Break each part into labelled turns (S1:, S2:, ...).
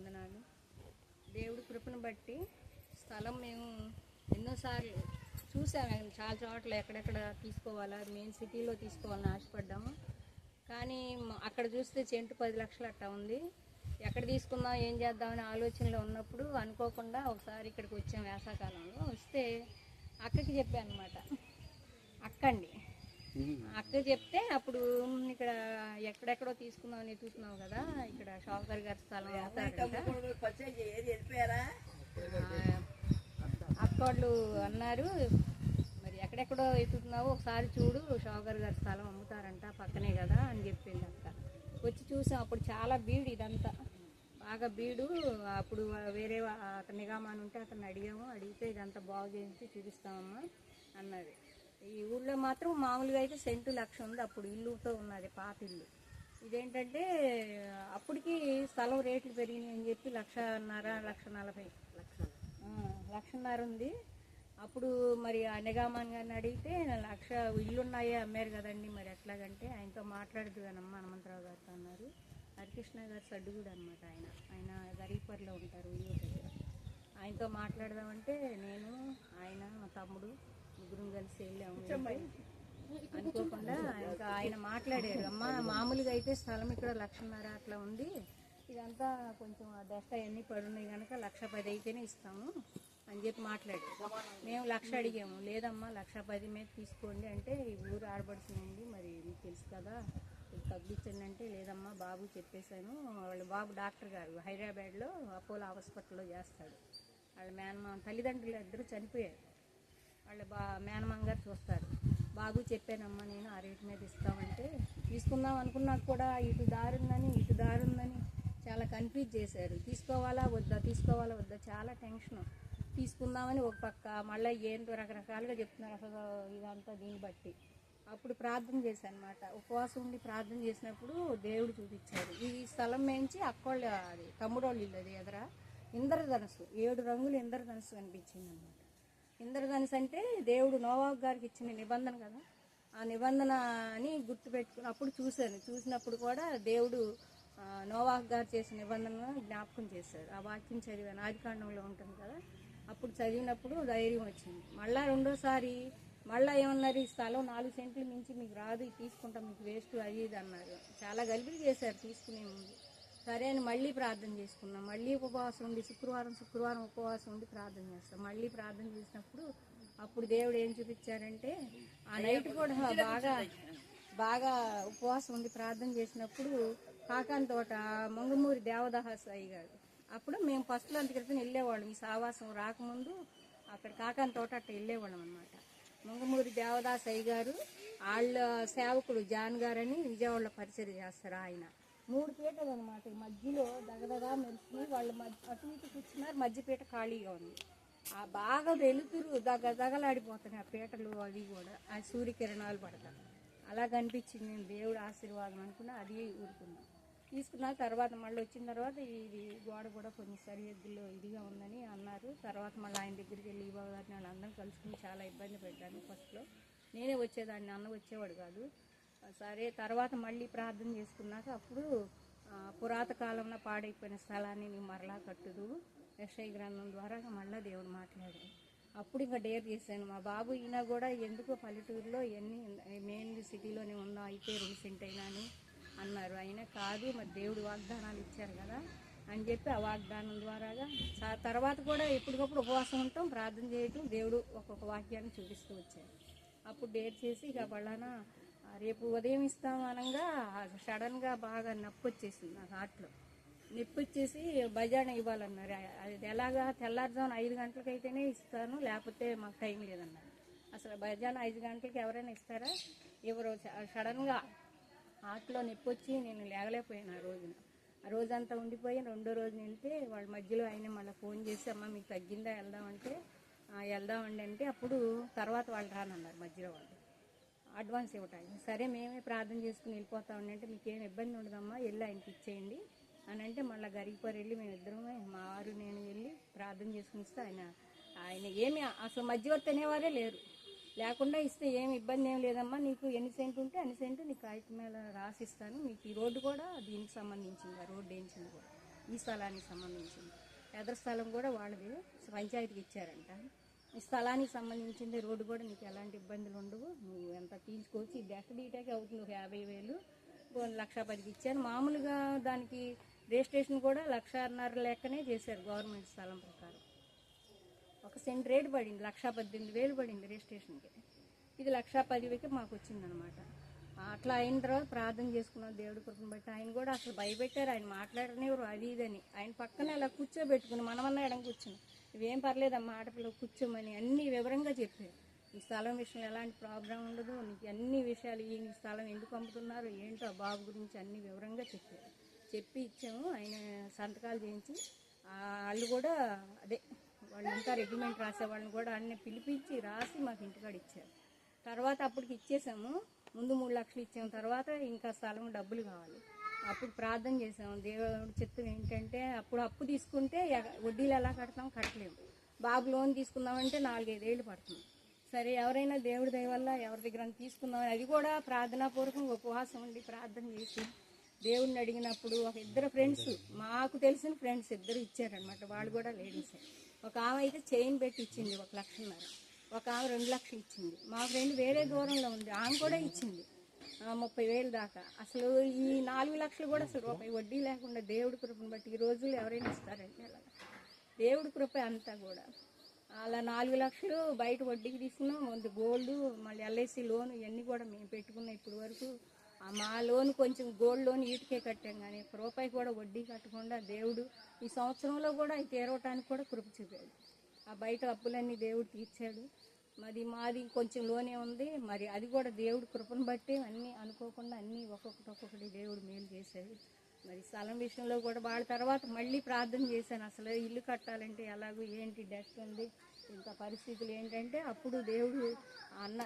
S1: వందనాలు. దేవుడి కృపను బట్టి స్థలం మేము ఎన్నోసార్లు చూసాము. చాలా చోట్ల ఎక్కడెక్కడ తీసుకోవాలా మెయిన్ సిటీలో తీసుకోవాలని ఆశపడ్డాము. కానీ అక్కడ చూస్తే చెంటు పది లక్షలు అట్టా ఉంది. ఎక్కడ తీసుకుందాం ఏం చేద్దామని ఆలోచనలో ఉన్నప్పుడు అనుకోకుండా ఒకసారి ఇక్కడికి వచ్చాం వేసాకాలంలో వస్తే అక్కకి చెప్పాను అనమాట అక్కండి. అక్క చెప్తే అప్పుడు ఇక్కడ ఎక్కడెక్కడో తీసుకుందాం అని చూస్తున్నావు కదా ఇక్కడ షావుకర్ గారి స్థలం అక్కోళ్ళు అన్నారు మరి ఎక్కడెక్కడో ఎత్తుతున్నావో ఒకసారి చూడు షావుకర్ గారి స్థలం అమ్ముతారంట పక్కనే కదా అని చెప్పింది అక్క. వచ్చి చూసాం అప్పుడు చాలా బీడు ఇదంతా. బాగా బీడు అప్పుడు వేరే అతను నిగామాని ఉంటే అతను అడిగాము అడిగితే ఇదంతా బాగు చేయించి చూపిస్తామమ్మా అన్నది. ఈ ఊళ్ళో మాత్రం మామూలుగా అయితే సెంటు లక్ష ఉంది. అప్పుడు ఇల్లుతో ఉన్నది పాత ఇల్లు. ఇదేంటంటే అప్పటికి స్థలం రేట్లు పెరిగినాయి అని చెప్పి లక్షన్నర లక్ష నలభై. లక్షన్నర ఉంది. అప్పుడు మరి ఆ నిగామాన్ గారిని అడిగితే లక్ష ఇల్లున్నాయే అమ్మారు కదండి మరి ఎట్లాగంటే ఆయనతో మాట్లాడదు కానమ్మా హనుమంతరావు గారితో అన్నారు. హరికృష్ణ గారు సడ్డుగుడు అనమాట ఆయన. ఆయన గరీపర్లో ఉంటారు ఈ దగ్గర. ఆయనతో మాట్లాడదామంటే నేను ఆయన మా తమ్ముడు ముగ్గురం కలిసి వెళ్ళాము. అనుకోకుండా ఇంకా ఆయన మాట్లాడారు. అమ్మ మామూలుగా అయితే స్థలం ఇక్కడ లక్షన్నర అట్లా ఉంది. ఇదంతా కొంచెం డస్ట్ అవన్నీ పడున్నాయి కనుక లక్ష పది అయితేనే ఇస్తాము అని చెప్పి మాట్లాడారు. మేము లక్ష అడిగాము. లేదమ్మా లక్ష పది మీద తీసుకోండి అంటే ఈ ఊరు ఆడబడుతుందండి మరి మీకు తెలుసు కదా తగ్గించండి అంటే లేదమ్మా బాబు చెప్పేశాను. వాళ్ళ బాబు డాక్టర్ గారు హైదరాబాద్లో అపోలో హాస్పిటల్లో చేస్తాడు. వాళ్ళ మేనమా తల్లిదండ్రులు ఇద్దరు చనిపోయారు. వాళ్ళ బా మేనమామ గారు చూస్తారు. బాబు చెప్పానమ్మా నేను ఆ రేటు మీద ఇస్తామంటే తీసుకుందాం అనుకున్నా కూడా ఇటు దారుందని ఉందని ఇటు దారుందని ఉందని చాలా కన్ఫ్యూజ్ చేశారు. తీసుకోవాలా వద్దా తీసుకోవాలా వద్దా? చాలా టెన్షన్ తీసుకుందామని ఒక పక్క మళ్ళీ ఏంటో రకరకాలుగా చెప్తున్నారు అసలు ఇదంతా దీన్ని బట్టి. అప్పుడు ప్రార్థన చేశాను అనమాట ఉపవాసం ఉండి ప్రార్థన చేసినప్పుడు దేవుడు చూపించాడు. ఈ స్థలం మేంచి అక్కోళ్ళ అది తమ్ముడోళ్ళు ఇల్లు అది ఎదరా? ఇంద్రధనుసు ఏడు రంగులు ఇంద్రధనస్సు కనిపించింది అనమాట ఇంద్రధనుసు అంటే దేవుడు నోవాక్ గారికి ఇచ్చిన నిబంధన కదా. ఆ నిబంధన అని గుర్తుపెట్టుకుని అప్పుడు చూశాను. చూసినప్పుడు కూడా దేవుడు నోవాక్ గారు చేసిన నిబంధనను జ్ఞాపకం చేశాడు. ఆ వాక్యం చదివాను. ఆదికాండంలో ఉంటుంది కదా. అప్పుడు చదివినప్పుడు ధైర్యం వచ్చింది. మళ్ళా రెండోసారి మళ్ళా ఏమన్నారు ఈ స్థలం నాలుగు సెంట్లు మించి మీకు రాదు తీసుకుంటాం మీకు వేస్ట్ అది ఇది అన్నారు. చాలా గలిబిలి చేశారు తీసుకునే ముందు. సరే అని మళ్ళీ ప్రార్థన చేసుకున్నాం. మళ్ళీ ఉపవాసం ఉండి శుక్రవారం శుక్రవారం ఉపవాసం ఉండి ప్రార్థన చేస్తాం. మళ్ళీ ప్రార్థన చేసినప్పుడు అప్పుడు దేవుడు ఏం చూపించారంటే ఆ నైట్ కూడా బాగా బాగా ఉపవాసం ఉండి ప్రార్థన చేసినప్పుడు కాకాని తోట మంగమూరి దేవదాహస్ అయ్య గారు అప్పుడు మేము ఫస్ట్లో అంత క్రితం వెళ్ళేవాళ్ళం. ఈ సావాసం రాకముందు అక్కడ కాకాని తోట అట్ట వెళ్ళేవాళ్ళం అనమాట మంగమూరి దేవదాస్ అయ్య గారు వాళ్ళ సేవకుడు జాన్ గారని విజయవాడలో పరిచయం చేస్తారు ఆయన. మూడు పీటలు అనమాట ఈ మధ్యలో దగదగా మెరిసి వాళ్ళు మధ్య అటు ఇటు కూర్చున్నారు మధ్య పీట ఖాళీగా ఉంది. ఆ బాగా వెలుతురు దగ దగలాడిపోతున్నాయి ఆ పీటలు అవి కూడా. ఆ సూర్యకిరణాలు పడతాయి. అలా కనిపించింది. నేను దేవుడు ఆశీర్వాదం అనుకున్నా అది ఊరుకున్నాం. తీసుకున్న. తర్వాత మళ్ళీ వచ్చిన తర్వాత ఇది గోడ కూడా కొన్ని సరిహద్దులో ఇదిగా ఉందని అన్నారు. తర్వాత మళ్ళీ ఆయన దగ్గరికి వెళ్ళి ఈ బాబు గారిని వాళ్ళందరం కలుసుకుని చాలా ఇబ్బంది పెట్టాను ఫస్ట్లో. నేనే వచ్చేదాన్ని. అన్న వచ్చేవాడు కాదు. సరే తర్వాత మళ్ళీ ప్రార్థన చేసుకున్నాక అప్పుడు పురాత కాలంలో పాడైపోయిన స్థలాన్ని నీవు మరలా కట్టుదు. యక్షయ గ్రంథం ద్వారా మళ్ళీ దేవుడు మాట్లాడాడు. అప్పుడు ఇంకా డేర్ చేశాను. మా బాబు ఈయన కూడా ఎందుకో పల్లెటూరులో ఎన్ని మెయిన్ సిటీలోనే ఉన్నా అయితే రీసెంట్ అయినా అని అన్నారు. అయినా కాదు మరి దేవుడు వాగ్దానాలు ఇచ్చారు కదా అని చెప్పి ఆ వాగ్దానం ద్వారాగా సా- తర్వాత కూడా ఎప్పటికప్పుడు ఉపవాసం ఉంటాం ప్రార్థన చేయటం దేవుడు ఒక్కొక్క వాక్యాన్ని చూపిస్తూ వచ్చారు అప్పుడు డేట్ చేసి ఇక పలానా రేపు ఉదయం ఇస్తాం అనగా సడన్గా బాగా నొప్పి వచ్చేసింది నా హార్ట్లో నొప్పి వచ్చేసి బజానా ఇవ్వాలన్నారు. అది ఎలాగా? తెల్లారుజామున ఐదు గంటలకైతేనే ఇస్తాను లేకపోతే మాకు టైం లేదన్నారు. అసలు బజానా ఐదు గంటలకి ఎవరైనా ఇస్తారా? ఎవరు సడన్గా హార్ట్లో నొప్పి వచ్చి నేను లేగలేకపోయాను ఆ రోజున. ఆ రోజంతా ఉండిపోయి రెండో రోజు వెళ్తే వాళ్ళ మధ్యలో ఆయన మళ్ళీ ఫోన్ చేసి అమ్మ మీకు తగ్గిందా? వెళ్దామంటే? వెళ్దామండి అంటే అప్పుడు తర్వాత వాళ్ళు రానన్నారు మధ్యలో వాళ్ళు. అడ్వాన్స్ ఇవ్వటానికి. సరే మేమే ప్రార్థన చేసుకుని వెళ్ళిపోతా ఉండంటే మీకు ఏం ఇబ్బంది ఉండదమ్మా వెళ్ళి ఆయనకి ఇచ్చేయండి అని అంటే మళ్ళీ గరిగిపోరు వెళ్ళి మేము ఇద్దరమే మా వారు నేను వెళ్ళి ప్రార్థన చేసుకుని ఇస్తే ఆయన ఆయన ఏమి అసలు మధ్యవర్తి అనేవారే లేరు. లేకుండా ఇస్తే ఏమి ఇబ్బంది ఏం లేదమ్మా నీకు ఎన్ని సెంట్ ఉంటే అన్ని సెంటు నీకు కాగితం మీద రాసిస్తాను మీకు ఈ రోడ్డు కూడా దీనికి సంబంధించింది ఆ రోడ్డు వేయించింది కూడా. ఈ స్థలానికి సంబంధించింది. ఎదర స్థలం కూడా వాళ్ళది పంచాయతీకి ఇచ్చారంట. ఈ స్థలానికి సంబంధించింది రోడ్డు కూడా నీకు ఎలాంటి ఇబ్బందులు ఉండవు. నువ్వు ఎంత తీసుకోవచ్చు ఇది ఎక్కడ అవుతుంది. ఒక యాభై వేలు లక్ష పదికి ఇచ్చాను మామూలుగా దానికి రిజిస్ట్రేషన్ కూడా లక్షన్నర లెక్కనే చేశారు గవర్నమెంట్ స్థలం ప్రకారం. ఒక సెంట్ రేట్ పడింది లక్ష పద్దెనిమిది వేలు పడింది రిజిస్ట్రేషన్కి ఇది లక్ష పదివేకి మాకు వచ్చిందనమాట అట్లా అయిన తర్వాత ప్రార్థన చేసుకున్నాం దేవుడి కృపను బట్టి. ఆయన కూడా అసలు భయపెట్టారు. ఆయన మాట్లాడనివ్వరు అది ఇదని. ఆయన పక్కన అలా కూర్చోబెట్టుకుని మనమన్నా ఎడం కూర్చుని ఇవేం పర్లేదమ్మా ఆడపిల్ల కూర్చోమని అన్ని వివరంగా చెప్పారు. ఈ స్థలం విషయంలో ఎలాంటి ప్రాబ్లం ఉండదు నీకు అన్ని విషయాలు ఈ స్థలం ఎందుకు అమ్ముతున్నారు ఏంటో ఆ బాబు గురించి అన్ని వివరంగా చెప్పారు. చెప్పి ఇచ్చాము ఆయన సంతకాలు చేయించి వాళ్ళు కూడా అదే వాళ్ళు ఇంకా రెగ్యుమెంట్ రాసేవాళ్ళని కూడా అన్ని పిలిపించి రాసి మాకు ఇంటికాడ ఇచ్చారు. తర్వాత అప్పటికి ఇచ్చేసాము ముందు మూడు లక్షలు ఇచ్చాము తర్వాత ఇంకా స్థలం డబ్బులు కావాలి. అప్పుడు ప్రార్థన చేసాం దేవుడు చిత్తం ఏంటంటే అప్పుడు అప్పు తీసుకుంటే వడ్డీలు ఎలా కడతాం? కట్టలేము. బాబు లోన్ తీసుకుందామంటే నాలుగైదేళ్ళు పడుతుంది. సరే ఎవరైనా దేవుడి దయ వల్ల ఎవరి దగ్గర తీసుకుందాం అది కూడా ప్రార్థనాపూర్వకం ఉపవాసం ఉండి ప్రార్థన చేసి దేవుడిని అడిగినప్పుడు ఒక ఇద్దరు ఫ్రెండ్స్ మాకు తెలిసిన ఫ్రెండ్స్ ఇద్దరు ఇచ్చారనమాట వాళ్ళు కూడా లేడీస్. ఒక ఆమె అయితే చైన్ పెట్టి ఇచ్చింది ఒక లక్షన్నర. ఒక ఆమె రెండు లక్షలు ఇచ్చింది. మా ఫ్రెండ్ వేరే దూరంలో ఉంది. ఆమె కూడా ఇచ్చింది. ముప్పై వేలు దాకా. అసలు ఈ నాలుగు లక్షలు కూడా అసలు రూపాయి వడ్డీ లేకుండా దేవుడి కృపను బట్టి ఈ రోజులు ఎవరైనా ఇస్తారండి అలా. దేవుడి కృప అంతా కూడా. అలా నాలుగు లక్షలు బయట వడ్డీకి తీసుకున్నాం. ముందు గోల్డ్ మళ్ళీ ఎల్ఐసి లోన్ ఇవన్నీ కూడా మేము పెట్టుకున్నాం ఇప్పటి వరకు. మా లోన్ కొంచెం గోల్డ్ లోన్ ఈటికే కట్టాం కానీ ఒక రూపాయి కూడా వడ్డీ కట్టకుండా దేవుడు ఈ సంవత్సరంలో కూడా అవి తీరవటానికి కూడా కృప చూపాడు. ఆ బయట అప్పులన్నీ దేవుడు తీర్చాడు. మరి మాది కొంచెం లోనే ఉంది. మరి అది కూడా దేవుడు కృపను బట్టి అన్నీ అనుకోకుండా అన్నీ ఒక్కొక్కటి ఒక్కొక్కటి దేవుడు మేలు చేశాడు. మరి స్థలం విషయంలో కూడా వాళ్ళ తర్వాత మళ్ళీ ప్రార్థన చేశాను. అసలు ఇల్లు కట్టాలంటే ఎలాగో ఏంటి డెస్ట్ ఉంది ఇంత పరిస్థితులు ఏంటంటే అప్పుడు దేవుడు అన్న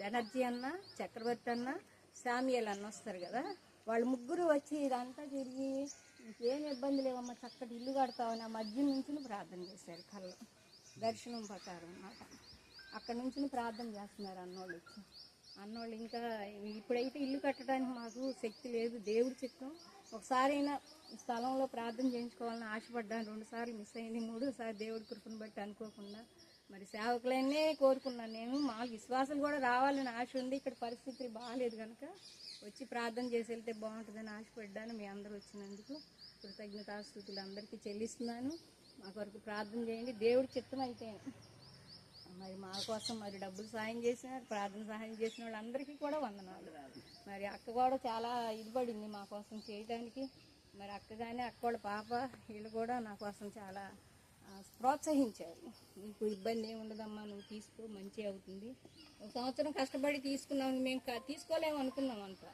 S1: బెనర్జీ అన్న చక్రవర్తి అన్న శామియల్ అన్న వస్తారు కదా. వాళ్ళు ముగ్గురు వచ్చి ఇదంతా తిరిగి ఇంకేం ఇబ్బంది లేవమ్మా చక్కటి ఇల్లు కడతామని ఆ మధ్య నుంచి ప్రార్థన చేశారు కళ్ళు. దర్శనం ప్రకారం అన్నమాట. అక్కడ నుంచి ప్రార్థన చేస్తున్నారు అన్నోళ్ళు. వచ్చి అన్నోళ్ళు ఇంకా ఇప్పుడైతే ఇల్లు కట్టడానికి మాకు శక్తి లేదు. దేవుడి చిత్తం. ఒకసారైనా స్థలంలో ప్రార్థన చేయించుకోవాలని ఆశపడ్డాను. రెండుసార్లు మిస్ అయింది. మూడోసారి దేవుడి కృపను బట్టి అనుకోకుండా మరి సేవకులనే కోరుకున్నాను నేను. మా విశ్వాసాలు కూడా రావాలని ఆశ ఉంది. ఇక్కడ పరిస్థితులు బాగాలేదు కనుక వచ్చి ప్రార్థన చేసి వెళ్తే బాగుంటుందని ఆశపడ్డాను. మీ అందరూ వచ్చినందుకు కృతజ్ఞతాస్థుతులు అందరికీ చెల్లిస్తున్నాను. మా కొరకు ప్రార్థన చేయండి. దేవుడి చిత్తం అయితే మరి మా కోసం మరి డబ్బులు సహాయం చేసినారు ప్రార్థన సహాయం చేసిన వాళ్ళందరికీ కూడా వందనాలు. మరి అక్క కూడా చాలా ఇది పడింది మా కోసం చేయడానికి మరి అక్క కానీ అక్క వాళ్ళ పాప వీళ్ళు కూడా నా కోసం చాలా ప్రోత్సహించారు. నీకు ఇబ్బంది ఏమి ఉండదమ్మా నువ్వు తీసుకో మంచి అవుతుంది. ఒక సంవత్సరం కష్టపడి తీసుకున్నాం మేము తీసుకోలేము అనుకున్నాం అంత.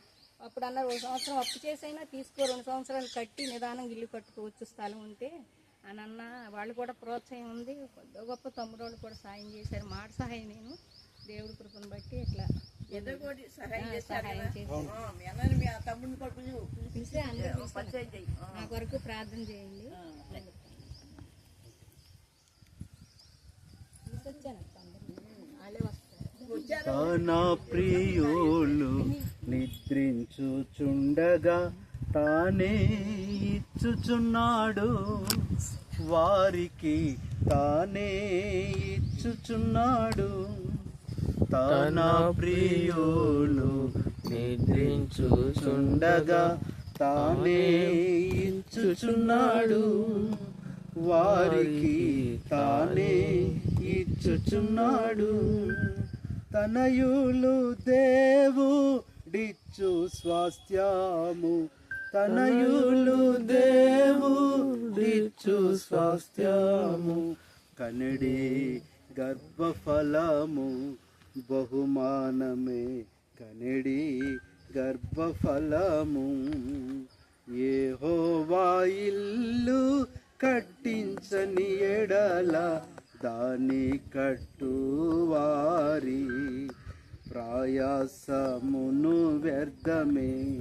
S1: అప్పుడు అన్నారు ఒక సంవత్సరం అప్పు చేసైనా తీసుకో రెండు సంవత్సరాలు కట్టి నిదానం ఇల్లు కట్టుకోవచ్చు స్థలం ఉంటే. అని అన్న వాళ్ళు కూడా ప్రోత్సాహం ఉంది. కొద్ది గొప్ప తమ్ముడు వాళ్ళు కూడా సాయం చేశారు. మాట సహాయం నేను. దేవుడి కృపను బట్టి ఇట్లా. నా కొరకు ప్రార్థన చేయండి.
S2: తన ప్రియులు నిద్రించుచుండగా తానే ఇచ్చుచున్నాడు. వారికి తానే ఇచ్చుచున్నాడు. తన ప్రియులు నిద్రించుచుండగా తానే ఇచ్చుచున్నాడు. వారికి తానే ఇచ్చుచున్నాడు. తనయులు దేవుడిచ్చు స్వాస్థ్యము తనయులు దేవుడిచ్చు స్వాస్థ్యము. కనడి గర్భఫలము బహుమానమే. కనడి గర్భఫలము ఏహోవా ఇల్లు కట్టించని ఎడల దాని కట్టువారి. ప్రయాసమును వ్యర్థమే.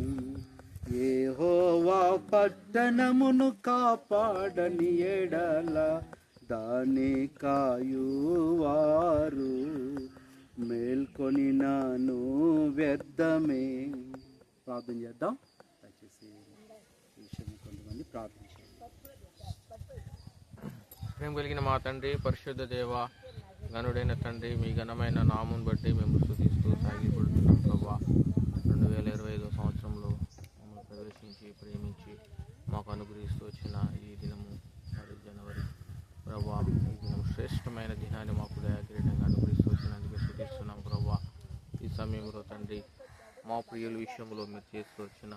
S2: ఏహోవా పట్టణమును కాపాడని ఎడల దాని కాయువారు. మేల్కొని నాను వ్యర్థమే. ప్రార్థన చేద్దాం. దయచేసి విషయం కొంతమంది ప్రార్థన
S3: మేము కలిగిన మా తండ్రి పరిశుద్ధ దేవ గనుడైన తండ్రి మీ ఘనమైన నామును బట్టి మేము స్థుతిస్తూ సాగిపడుతున్నాం ప్రభా. రెండు వేల ఇరవై ప్రవేశించి ప్రేమించి మాకు అనుగ్రహిస్తూ వచ్చిన ఈ దినము మరి జనవరి ప్రభా ఈ దినం శ్రేష్టమైన దినాన్ని మాకు దయాకిరీటంగా అనుగ్రహిస్తూ వచ్చినందుకు స్థుతిస్తున్నాం ప్రభా. ఈ సమయంలో తండ్రి మా ప్రియుల విషయంలో మీరు చేస్తూ వచ్చిన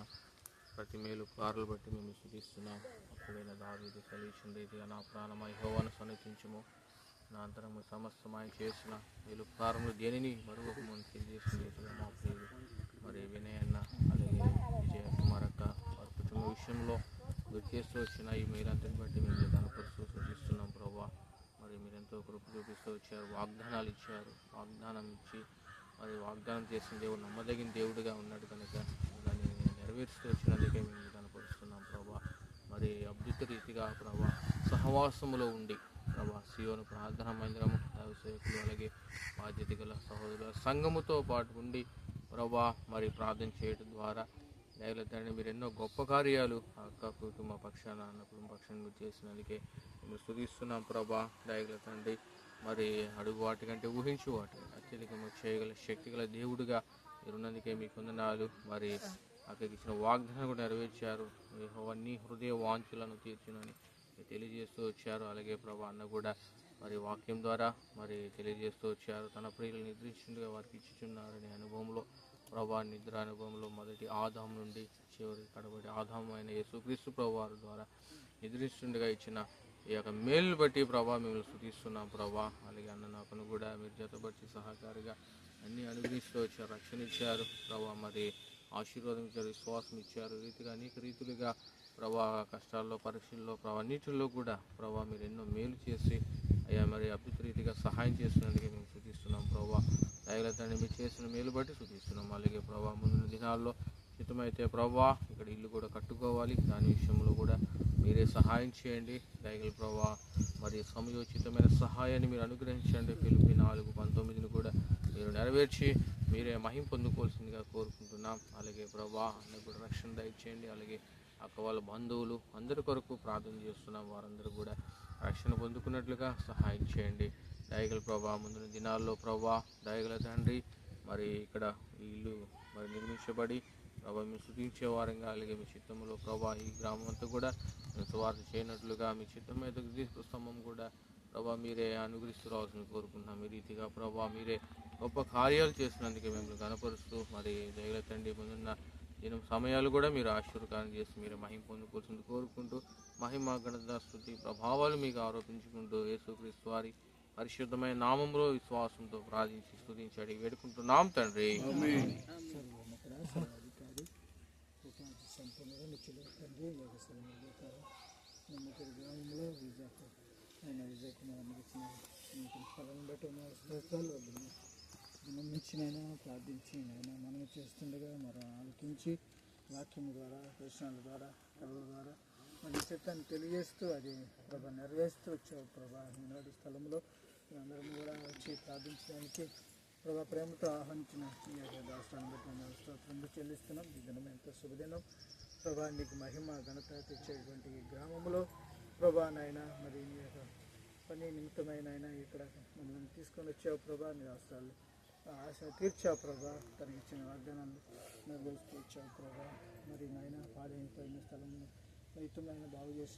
S3: ప్రతి మేలు కారులు బట్టి మేము స్థుతిస్తున్నాం. అప్పుడైన దావీదు సెలవిచ్చిన రీతిగా నా ప్రాణమా హోవాను సన్నిధించము నా అంతరము సమస్తమాయ చేసిన మేలు కారములు దేనిని మరొకమని తెలియజేసిన రీతిగా మా ప్రియులు మరి వినయన్న అలాగే విజయ కుమార్ అక్క వారి విషయంలో మీరు చేస్తూ వచ్చిన ఈ మీరంతని బట్టి మేము కనపరుస్తూ సూచిస్తున్నాం ప్రభా. మరి మీరు ఎంతో కృప చూపిస్తూ వచ్చారు వాగ్దానాలు ఇచ్చారు వాగ్దానం ఇచ్చి మరి వాగ్దానం చేసిన దేవుడు నమ్మదగిన దేవుడిగా ఉన్నాడు కనుక దాన్ని నెరవేరుస్తూ వచ్చినందుకే మేము కనపరుస్తున్నాం ప్రభా. మరి అద్భుత రీతిగా ప్రభా సహవాసములో ఉండి ప్రభా సియోను ప్రార్థన మందిరము సేవకులు అలాగే బాధ్యత గల సహోదరుల సంఘముతో పాటు ఉండి ప్రభా మరి ప్రార్థన చేయడం ద్వారా దయల తండ్రి మీరు ఎన్నో గొప్ప కార్యాలు అక్క కుటుంబ పక్షాన అన్న కుటుంబ పక్షాన్ని మీరు చేసినందుకే మేము స్థుతిస్తున్నాం ప్రభా దయగల తండ్రి మరి అడుగు వాటి కంటే ఊహించు వాటి అత్యధికము చేయగల శక్తి గల దేవుడిగా మీరున్నందుకే మీకు వందనాలు మరి అక్కడికి ఇచ్చిన వాగ్దానం కూడా నెరవేర్చారు. అన్ని హృదయ వాంఛలను తీర్చునని తెలియజేస్తూ వచ్చారు. అలాగే ప్రభా అన్న కూడా మరి వాక్యం ద్వారా మరి తెలియజేస్తూ వచ్చారు. తన ప్రియులు నిద్రించుగా వారికి ఇచ్చుచున్నారనే అనుభవంలో ప్రభా నిద్ర అనుభవంలో మొదటి ఆదాం నుండి చివరి కడబడి ఆదాం అయిన యేసుక్రీస్తు ప్రభువారి ద్వారా నిద్రిస్తుండగా ఇచ్చిన ఈ యొక్క మేలు బట్టి ప్రభా మిమ్మల్ని స్థుతిస్తున్నాం ప్రభా. అలాగే అన్న నాకును కూడా మీరు జతపరిచి సహకారిగా అన్ని అనుగ్రహిస్తూ వచ్చారు రక్షణ ఇచ్చారు. ప్రభా మరి ఆశీర్వాదం ఇచ్చారు విశ్వాసం ఇచ్చారు. రీతిగా అనేక రీతులుగా ప్రభా కష్టాల్లో పరీక్షల్లో ప్రభా అన్నిటిలో కూడా ప్రభా మీరు ఎన్నో మేలు చేసి అయ్యా మరి అద్భుత రీతిగా సహాయం చేస్తున్నందుకే మేము శుతిస్తున్నాం ప్రభా. దయలతండి మీరు చేసిన మేలు బట్టి సూచిస్తున్నాం అలాగే ప్రభా ముందున్న దినాల్లో హితమైతే ప్రభా ఇక్కడ ఇల్లు కూడా కట్టుకోవాలి. దాని విషయంలో కూడా మీరే సహాయం చేయండి. దయగల ప్రభా మరి సమయోచితమైన సహాయాన్ని మీరు అనుగ్రహించండి. పిలిపి నాలుగు పంతొమ్మిదిని కూడా మీరు నెరవేర్చి మీరే మహిం పొందుకోవాల్సిందిగా కోరుకుంటున్నాం. అలాగే ప్రభా అన్నకు కూడా రక్షణ దయచేయండి. అలాగే అక్క వాళ్ళ బంధువులు అందరి కొరకు ప్రార్థన చేస్తున్నాం. వారందరూ కూడా రక్షణ పొందుకున్నట్లుగా సహాయం చేయండి. దయగల ప్రభా ముందున్న దినాల్లో ప్రభా దయగల తండ్రి మరి ఇక్కడ ఇల్లు మరి నిర్మించబడి ప్రభా మేము శుద్ధించే వారంగా అలాగే మీ చిత్తంలో ప్రభా ఈ గ్రామం అంతా కూడా స్వార్థ చేయనట్లుగా మీ చిత్తం మీద క్రీస్తు స్తంభం కూడా ప్రభా మీరే అనుగ్రహిస్తూ రావాల్సింది కోరుకుంటున్నాం. ఈ రీతిగా ప్రభా మీరే గొప్ప కార్యాలు చేసినందుకే మేము కనపరుస్తూ మరి దయగల తండ్రి ముందున్న దినం సమయాలు కూడా మీరు ఆశీర్వాదం చేసి మీరు మహిమ పొందుకోవాల్సింది కోరుకుంటూ మహిమ గణత స్థుతి ప్రభావాలు మీకు ఆరోపించుకుంటూ యేసుక్రీస్తు వారి పరిశుద్ధమైన నామంలో విశ్వాసంతో ప్రార్థించి స్థుతించాడు వేడుకుంటున్నాం తండ్రి.
S4: ఆయన విజయ్ కుమార్ ఇచ్చిన ఫలం బట్టి స్తోత్రాలు వద్దు దినం నుంచి నేను ప్రార్థించి నేను మనం చేస్తుండగా మరి ఆలోచించి వాక్యం ద్వారా ప్రశ్నల ద్వారా కళల ద్వారా మన చిత్తాన్ని తెలియజేస్తూ అది ప్రభా నెరవేరుస్తూ వచ్చావు ప్రభా. ఈనాడు స్థలంలో అందరం కూడా వచ్చి ప్రార్థించడానికి ప్రభా ప్రేమతో ఆహ్వానించిన ఈ యొక్క దాస్తాన్ని బట్టి మేము స్తోత్రం. చెల్లిస్తున్నాం. ఈ దినం ఎంతో శుభదినం. ప్రభా నీకు మహిమ ఘనత తెచ్చేటువంటి ఈ గ్రామంలో ప్రభా నాయన మరి ఈ యొక్క పని నిమిత్తమైన ఆయన ఇక్కడ మమ్మల్ని తీసుకొని వచ్చావు ప్రభా నీ రాష్ట్రాలు ఆశ తీర్చావు ప్రభా తనకి ఇచ్చిన వాగ్దానాన్ని నెరవేరుస్తూ వచ్చావు ప్రభా. మరి నాయన పాడైపోయిన స్థలం రైతులైన బాగు చేసి